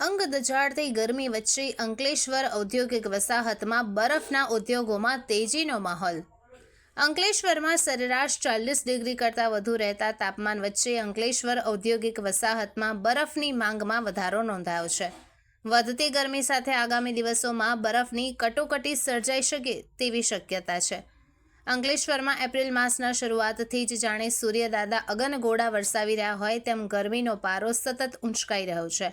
અંગ દજાડતી ગરમી વચ્ચે અંકલેશ્વર ઔદ્યોગિક વસાહતમાં બરફના ઉદ્યોગોમાં તેજીનો માહોલ. અંકલેશ્વરમાં સરેરાશ ચાલીસ ડિગ્રી કરતાં વધુ રહેતા તાપમાન વચ્ચે અંકલેશ્વર ઔદ્યોગિક વસાહતમાં બરફની માંગમાં વધારો નોંધાયો છે. વધતી ગરમી સાથે આગામી દિવસોમાં બરફની કટોકટી સર્જાઈ શકે તેવી શક્યતા છે. અંકલેશ્વરમાં એપ્રિલ માસના શરૂઆતથી જ જાણે સૂર્યદાદા અગનગોળા વરસાવી રહ્યા હોય તેમ ગરમીનો પારો સતત ઊંચકાઈ રહ્યો છે.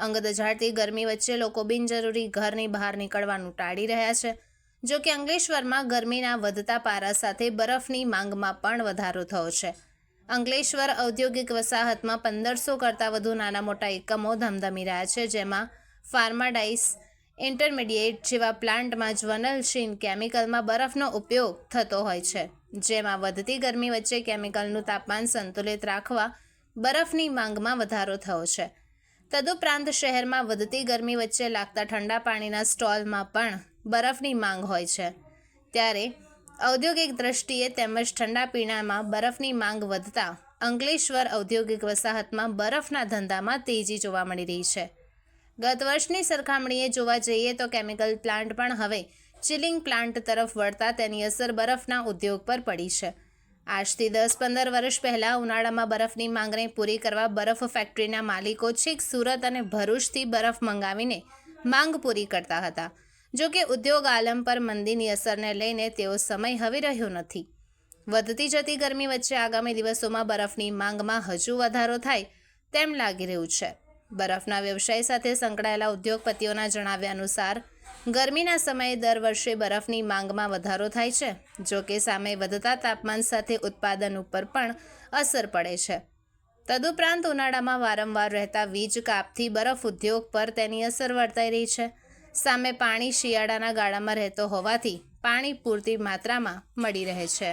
અંગ ઝાડતી ગરમી વચ્ચે લોકો બિનજરૂરી ઘરની બહાર નીકળવાનું ટાળી રહ્યા છે. જો કે અંકલેશ્વરમાં ગરમીના વધતા પારા સાથે બરફની માંગમાં પણ વધારો થયો છે. અંકલેશ્વર ઔદ્યોગિક વસાહતમાં પંદરસો કરતાં વધુ નાના મોટા એકમો ધમધમી રહ્યા છે, જેમાં ફાર્માડાઇસ, ઇન્ટરમીડિયેટ જેવા પ્લાન્ટમાં જ્વનલશીન કેમિકલમાં બરફનો ઉપયોગ થતો હોય છે. જેમાં વધતી ગરમી વચ્ચે કેમિકલનું તાપમાન સંતુલિત રાખવા બરફની માંગમાં વધારો થયો છે. તદુપરાંત શહેરમાં વધતી ગરમી વચ્ચે લાગતા ઠંડા પાણીના સ્ટોલમાં પણ બરફની માંગ હોય છે. ત્યારે ઔદ્યોગિક દ્રષ્ટિએ તેમજ ઠંડા પીણામાં બરફની માંગ વધતા અંકલેશ્વર ઔદ્યોગિક વસાહતમાં બરફના ધંધામાં તેજી જોવા મળી રહી છે. ગત વર્ષની સરખામણીએ જોવા જઈએ તો કેમિકલ પ્લાન્ટ પણ હવે ચિલિંગ પ્લાન્ટ તરફ વળતા તેની અસર બરફના ઉદ્યોગ પર પડી છે. આજથી દસ પંદર વર્ષ પહેલાં ઉનાળામાં બરફની માંગને પૂરી કરવા બરફ ફેક્ટરીના માલિકો છેક સુરત અને ભરૂચથી બરફ મંગાવીને માંગ પૂરી કરતા હતા. જો કે ઉદ્યોગ આલમ પર મંદીની અસરને લઈને તેઓ સમય હવે રહ્યો નથી. વધતી જતી ગરમી વચ્ચે આગામી દિવસોમાં બરફની માંગમાં હજુ વધારો થાય તેમ લાગી રહ્યું છે. બરફના વ્યવસાય સાથે સંકળાયેલા ઉદ્યોગપતિઓના જણાવ્યા અનુસાર ગરમીના સમયે દર વર્ષે બરફની માંગમાં વધારો થાય છે, જો કે સામે વધતા તાપમાન સાથે ઉત્પાદન ઉપર પણ અસર પડે છે. તદુપરાંત ઉનાળામાં વારંવાર રહેતા વીજ કાપથી બરફ ઉદ્યોગ પર તેની અસર વર્તાઈ રહી છે. સામે પાણી શિયાળાના ગાળામાં રહેતો હોવાથી પાણી પૂરતી માત્રામાં મળી રહે છે.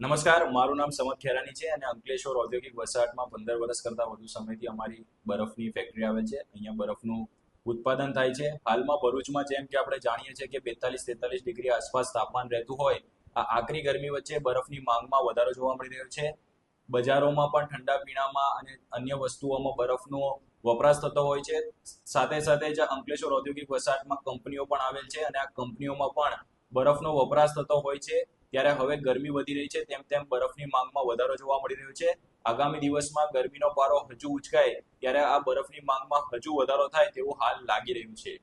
નમસ્કાર, મારું નામ સમત ખેરાની છે અને અંકલેશ્વર ઔદ્યોગિક વસાહતમાં પંદર વર્ષ કરતાં વધુ સમયથી અમારી બરફની ફેક્ટરી આવે છે. અહીંયા બરફનું ઉત્પાદન થાય છે. હાલમાં ભરૂચમાં જેમ કે આપણે જાણીએ છીએ કે બેતાલીસ તેતાલીસ ડિગ્રી આસપાસ તાપમાન રહેતું હોય, આ આકરી ગરમી વચ્ચે બરફની માંગમાં વધારો જોવા મળી રહ્યો છે. બજારોમાં પણ ઠંડા પીણામાં અને અન્ય વસ્તુઓમાં બરફનો વપરાશ થતો હોય છે. સાથે સાથે જ અંકલેશ્વર ઔદ્યોગિક વસાહતમાં કંપનીઓ પણ આવેલ છે અને આ કંપનીઓમાં પણ બરફનો વપરાશ થતો હોય છે. ત્યારે હવે ગરમી વધી રહી છે. તેમ તેમ બરફની માંગમાં વધારો જોવા મળી રહ્યો છે. આગામી દિવસમાં ગરમીનો પારો હજુ ઉચકાય, ત્યારે આ બરફની માંગમાં હજુ વધારો થાય તેવું હાલ લાગી રહ્યું છે.